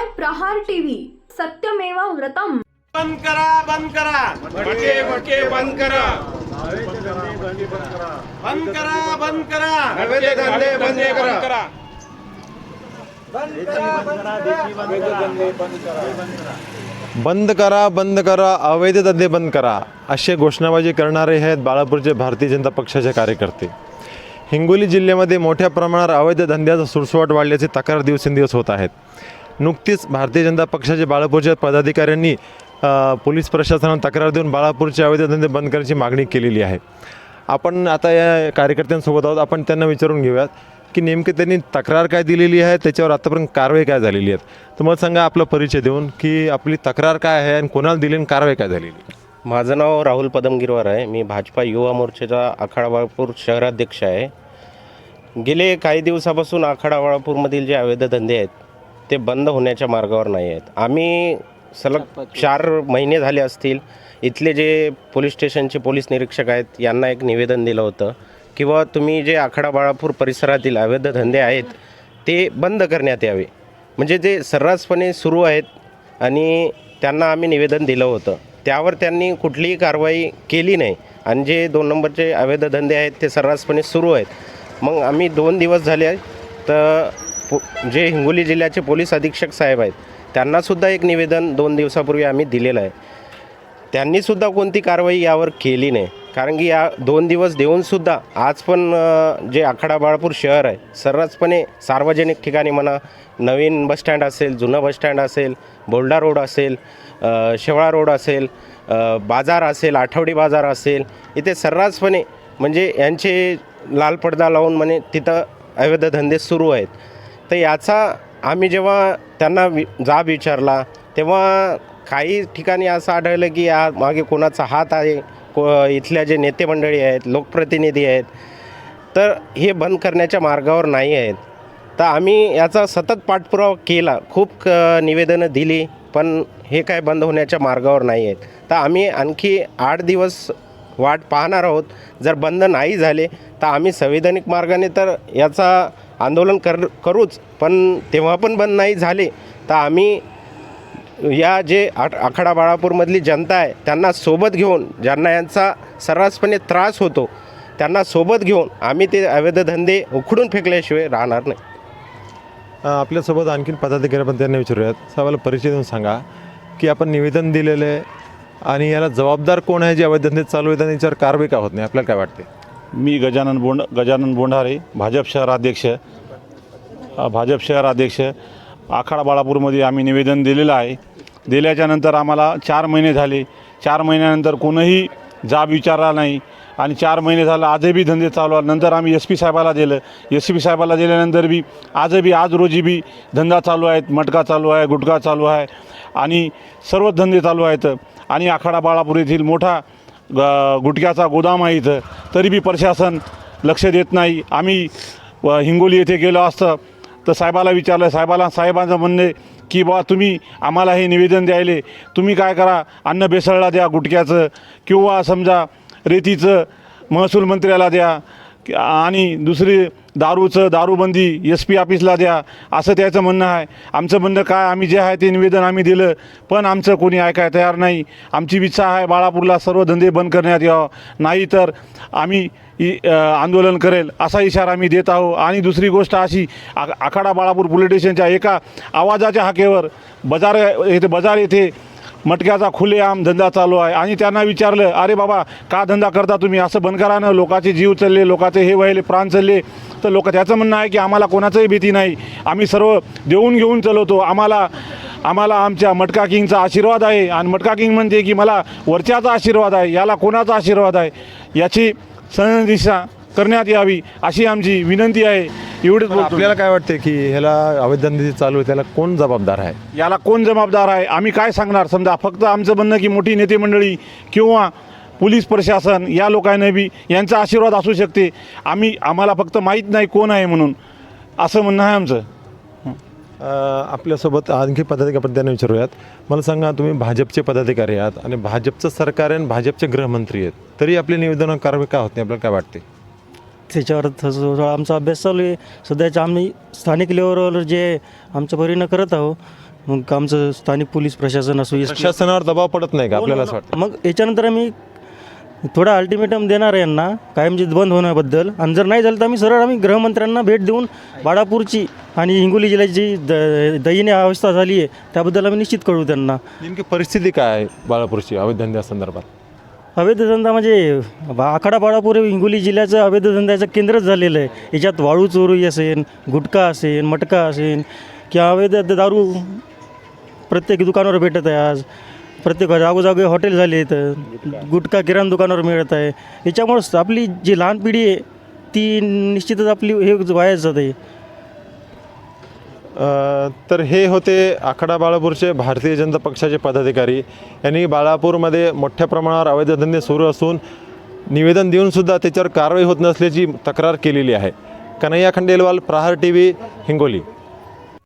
पाहताय प्रहार टीव्ही. सत्यमेव व्रतम. बंद करा बंद करा. भटके भटके बंद करा. बंद करा बंद करा. अवैध धंदे बंद करा. बंद करा. बंद करा अवैध धंदे बंद करा. अशी घोषणाबाजी करणारे आहेत बाळापूरचे भारतीय जनता पक्षाचे कार्यकर्ते. हिंगोली जिल्ह्यामध्ये मोठ्या प्रमाणावर अवैध धंद्याचा सुळसुळाट वाढल्याची तक्रार दिवसेंदिवस होत आहेत. नुकतीच भारतीय जनता पक्षाचे बाळापूरच्या पदाधिकाऱ्यांनी पोलीस प्रशासनाला तक्रार देऊन बाळापूरचे अवैध धंदे बंद करण्याची मागणी केलेली आहे. आपण आता या कार्यकर्त्यांसोबत आहोत. आपण त्यांना विचारून घेऊयात की नेमके त्यांनी तक्रार काय दिलेली आहे त्याच्यावर आतापर्यंत कारवाई काय झालेली आहे? तर मला सांगा आपला परिचय देऊन की आपली तक्रार काय आहे आणि कोणाला दिली आणि कारवाई काय झालेली माझं नाव राहुल पदमगिरवार आहे. मी भाजपा युवा मोर्चाचा आखाडा बाळापूर शहराध्यक्ष आहे. गेले काही दिवसापासून आखाडा बाळापूरमधील जे अवैध धंदे आहेत ते बंद होण्याच्या मार्गावर नाही आहेत. आम्ही सलग चार महिने झाले असतील. इथले जे पोलीस स्टेशनचे पोलीस निरीक्षक आहेत यांना एक निवेदन दिलं होतं किंवा तुम्ही जे आखाडा बाळापूर परिसरातील अवैध धंदे आहेत ते बंद करण्यात यावे. म्हणजे जे सर्रासपणे सुरू आहेत आणि त्यांना आम्ही निवेदन दिलं होतं. त्यावर त्यांनी कुठलीही कारवाई केली नाही. आणि जे दोन नंबरचे अवैध धंदे आहेत ते सर्रासपणे सुरू आहेत. मग आम्ही दोन दिवस झाले तर पो जे हिंगोली जिल्ह्याचे पोलीस अधीक्षक साहेब आहेत त्यांनासुद्धा एक निवेदन दोन दिवसापूर्वी आम्ही दिलेलं आहे. त्यांनीसुद्धा कोणती कारवाई यावर केली नाही. कारण की या दोन दिवस देऊनसुद्धा आज पण जे आखाडा बाळापूर शहर आहे सर्रासपणे सार्वजनिक ठिकाणी म्हणा नवीन बसस्टँड असेल जुनं बसस्टँड असेल बोल्डा रोड असेल शेवळा रोड असेल बाजार असेल आठवडी बाजार असेल इथे सर्रासपणे म्हणजे यांचे लाल पडदा लावून म्हणे तिथं अवैध धंदे सुरू आहेत. तर याचा आम्ही जेव्हा त्यांना वि जाब विचारला तेव्हा काही ठिकाणी असं आढळलं की या मागे कोणाचा हात आहे को इथल्या जे नेते मंडळी आहेत लोकप्रतिनिधी आहेत तर हे बंद करण्याच्या मार्गावर नाही आहेत. तर आम्ही याचा सतत पाठपुरावा केला खूप क निवेदनं दिली पण हे काय बंद होण्याच्या मार्गावर नाही आहेत. तर आम्ही आणखी आठ दिवस वाट पाहणार आहोत. जर बंद नाही झाले तर आम्ही संविधानिक मार्गाने तर याचा आंदोलन कर करूच. पण तेव्हा पण बंद नाही झाले. तर आम्ही या जे आठ आखाडा बाळापूरमधली जनता आहे त्यांना सोबत घेऊन ज्यांना यांचा सर्रासपणे त्रास होतो त्यांना सोबत घेऊन आम्ही ते अवैध धंदे उखडून फेकल्याशिवाय राहणार नाही. आपल्यासोबत आणखीन पदाधिकारी पण त्यांना विचारूयात. साहेबाला परिचय देऊन सांगा की आपण निवेदन दिलेलं आहे आणि याला जबाबदार कोण आहे जे अवैध धंदे चालू आहेत आणि याच्यावर कारवाई का होत नाही? आपल्याला काय वाटते मी गजानन बोंड गजानन बोंढारे भाजप शहराध्यक्ष अ, भाजप शहराध्यक्ष आखाडा बाळापूरमध्ये आम्ही निवेदन दिलेलं आहे. दिल्याच्यानंतर आम्हाला चार महिने झाले. चार महिन्यानंतर कोणीही जाब विचारला नाही. आणि चार महिने झालं आजही बी धंदे चालू आहे नंतर आम्ही एस पी साहेबाला दिलं. एस पी साहेबाला दिल्यानंतर बी आजही बी आज रोजी बी धंदा चालू आहेत. मटका चालू आहे गुटखा चालू आहे. आणि सर्वच धंदे चालू आहेत. आणि आखाडा बाळापूर येथील मोठा ग गुटख्याचा गोदाम आहे इथं. तरी बी प्रशासन लक्ष देत नाही. आम्ही व हिंगोली येथे गेलो असतं. तर साहेबाला विचारलं साहेबाला साहेबांचं म्हणणे की बा तुम्ही आम्हाला हे निवेदन द्यायले. तुम्ही काय करा अन्न बेसळला द्या गुटख्याचं किंवा समजा रेतीचं महसूल मंत्र्याला द्या. आणि दुसरी दारूचं दारूबंदी एस पी ऑफिसला द्या असं त्याचं म्हणणं आहे. आमचं म्हणणं काय आम्ही जे आहे ते निवेदन आम्ही दिलं पण आमचं कोणी ऐकाय तयार नाही. आमची इच्छा आहे बाळापूरला सर्व धंदे बंद करण्यात यावं. नाही तर आम्ही इ आंदोलन करेल असा इशारा आम्ही देत आहोत. आणि दुसरी गोष्ट अशी आखाडा बाळापूर पोलीस स्टेशनच्या एका आवाजाच्या हाकेवर बाजार येथे बाजार येथे मटक्याचा खुलेआम धंदा चालू आहे. आणि त्यांना विचारलं अरे बाबा का धंदा करता तुम्ही? असं बंद करा ना. लोकांचे जीव चालले लोकांचे हे व्हायले प्राण चालले. तर लोक त्याचं म्हणणं आहे की आम्हाला कोणाचंही भीती नाही. आम्ही सर्व देऊन घेऊन चलवतो. आम्हाला आम्हाला आमच्या मटका किंगचा आशीर्वाद आहे. आणि मटका किंग म्हणते की मला वरच्याचा आशीर्वाद आहे. याला कोणाचा आशीर्वाद आहे? याची सनदिशा करण्यात यावी अशी आमची विनंती आहे. एवढेच पण बोलतो आपल्याला काय वाटते की ह्याला अवैध धंदे चालू आहे त्याला कोण जबाबदार आहे? याला कोण जबाबदार आहे? आम्ही काय सांगणार? समजा फक्त आमचं म्हणणं की मोठी नेते मंडळी किंवा पोलीस प्रशासन या लोकांना बी यांचा आशीर्वाद असू शकते. आम्ही आम्हाला फक्त माहीत नाही कोण आहे म्हणून. असं म्हणणं आहे आमचं. अ, आपल्यासोबत आणखी पदाधिकारी त्यांना विचारूयात. मला सांगा तुम्ही भाजपचे पदाधिकारी आहात आणि भाजपचं सरकार आहे आणि भाजपचे गृहमंत्री आहेत. तरी आपले निवेदन कारवाई का होत नाही? आपल्याला काय वाटते त्याच्यावर थोडं आमचा अभ्यास चालू आहे सध्याच्या आम्ही स्थानिक लेवलवर जे आमच्या परीनं करत आहोत मग आमचं स्थानिक पोलीस प्रशासन असो प्रशासनावर दबाव पडत नाही का आपल्याला असं वाटतं? मग याच्यानंतर आम्ही थोडा अल्टिमेटम देणार आहे यांना कायमची बंद होण्याबद्दल. आणि जर नाही झालं तर आम्ही सरळ आम्ही गृहमंत्र्यांना भेट देऊन बाळापूरची आणि हिंगोली जिल्ह्याची द दयनीय अवस्था झाली आहे त्याबद्दल आम्ही निश्चित कळू त्यांना. नेमकी परिस्थिती काय आहे बाळापूरची अवैध धंद्यासंदर्भात अवैध धंदा म्हणजे बा- हिंगोली जिल्ह्याचं अवैध धंद्याचं केंद्रच झालेलं आहे. याच्यात वाळू चोरी असेल गुटखा असेल मटका असेल किंवा अवैध दारू प्रत्येक दुकानावर भेटत आहे आज. प्रत्येक जागोजागी हॉटेल झाले आहेत. गुटखा किराणा दुकानावर मिळत आहे. याच्यामुळं आपली जी लहान पिढी आहे ती निश्चितच आपली हे वायाच जाते. तर हे होते आखाडा बाळापूरचे भारतीय जनता पक्षाचे पदाधिकारी. यांनी बाळापूरमध्ये मोठ्या प्रमाणावर अवैध धंदे सुरू असून निवेदन देऊनसुद्धा त्याच्यावर कारवाई होत नसल्याची तक्रार केलेली आहे. Kanhaiya Khandelwal Prahar T V Hingoli.